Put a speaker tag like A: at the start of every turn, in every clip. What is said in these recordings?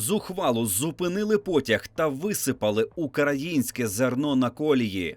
A: Зухвало зупинили потяг та висипали українське зерно на колії.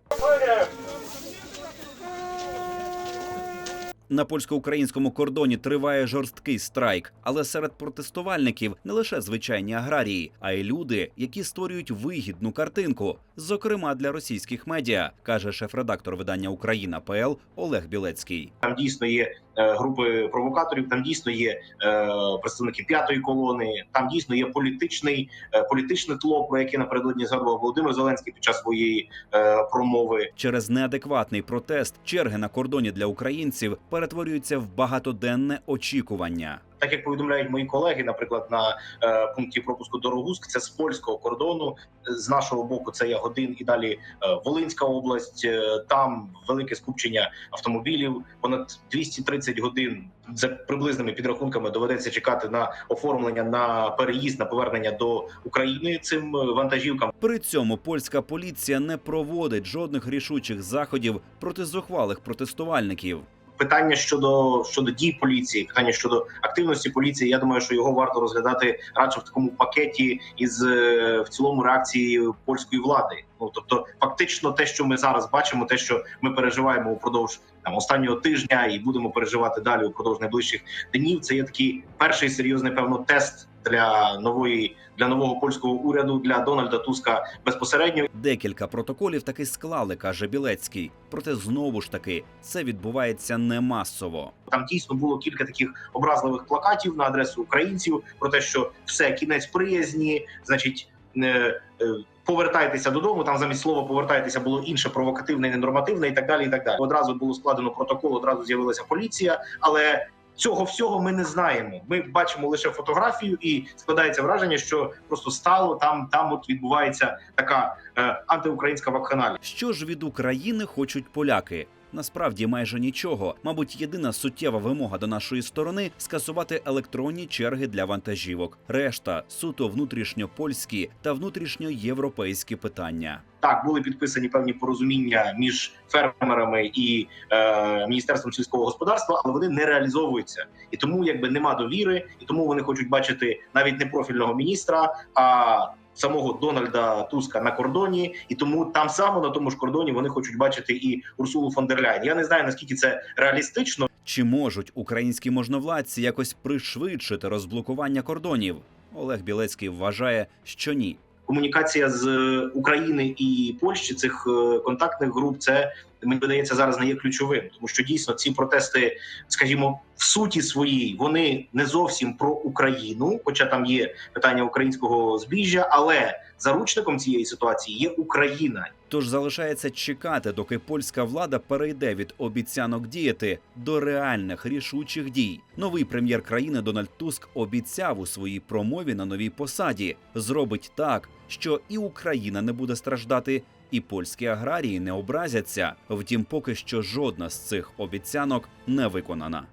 A: На польсько-українському кордоні триває жорсткий страйк, але серед протестувальників не лише звичайні аграрії, а й люди, які створюють вигідну картинку, зокрема для російських медіа, каже шеф-редактор видання Україна ПЛ Олег Білецький.
B: Там дійсно є групи провокаторів, там дійсно є е, представники п'ятої колони. Там дійсно є політичний е, політичне тло, про яке напередодні згадував Володимир Зеленський під час своєї е, промови.
A: Через неадекватний протест черги на кордоні для українців перетворюються в багатоденне очікування.
B: Так як повідомляють мої колеги, наприклад, на е, пункті пропуску Дорогуськ, це з польського кордону. З нашого боку це Ягодин і далі е, Волинська область. Е, там велике скупчення автомобілів. Понад 230 годин за приблизними підрахунками доведеться чекати на оформлення на переїзд на повернення до України цим е, вантажівкам.
A: При цьому польська поліція не проводить жодних рішучих заходів проти зухвалих протестувальників.
B: Питання щодо щодо дій поліції, питання щодо активності поліції. Я думаю, що його варто розглядати радше в такому пакеті із е, в цілому реакції польської влади. Ну тобто, фактично, те, що ми зараз бачимо, те, що ми переживаємо упродовж там останнього тижня, і будемо переживати далі упродовж найближчих днів. Це є такий перший серйозний певно тест для нової для нового польського уряду для Дональда Туска безпосередньо.
A: Декілька протоколів таки склали, каже Білецький. Проте знову ж таки це відбувається не масово.
B: Там дійсно було кілька таких образливих плакатів на адресу українців про те, що все кінець приязні, значить. Не е, повертайтеся додому. Там замість слова повертайтеся було інше провокативне, ненормативне і так далі. І так далі. Одразу було складено протокол, одразу з'явилася поліція, але цього всього ми не знаємо. Ми бачимо лише фотографію, і складається враження, що просто стало там. Там от відбувається така е, антиукраїнська вакханалія.
A: Що ж від України хочуть поляки? Насправді майже нічого. Мабуть, єдина суттєва вимога до нашої сторони скасувати електронні черги для вантажівок. Решта суто внутрішньопольські та внутрішньоєвропейські питання.
B: Так, були підписані певні порозуміння між фермерами і е, міністерством сільського господарства, але вони не реалізовуються, і тому якби нема довіри, і тому вони хочуть бачити навіть не профільного міністра, а самого Дональда Туска на кордоні, і тому там само на тому ж кордоні вони хочуть бачити і Урсулу фон дер Ляйн. Я не знаю наскільки це реалістично.
A: Чи можуть українські можновладці якось пришвидшити розблокування кордонів? Олег Білецький вважає, що ні.
B: Комунікація з України і Польщі цих е, контактних груп це мені видається зараз не є ключовим, тому що дійсно ці протести, скажімо, в суті своїй вони не зовсім про Україну, хоча там є питання українського збіжжя, але заручником цієї ситуації є Україна.
A: Тож залишається чекати, доки польська влада перейде від обіцянок діяти до реальних рішучих дій. Новий прем'єр країни Дональд Туск обіцяв у своїй промові на новій посаді зробить так, що і Україна не буде страждати, і польські аграрії не образяться. Втім, поки що жодна з цих обіцянок не виконана.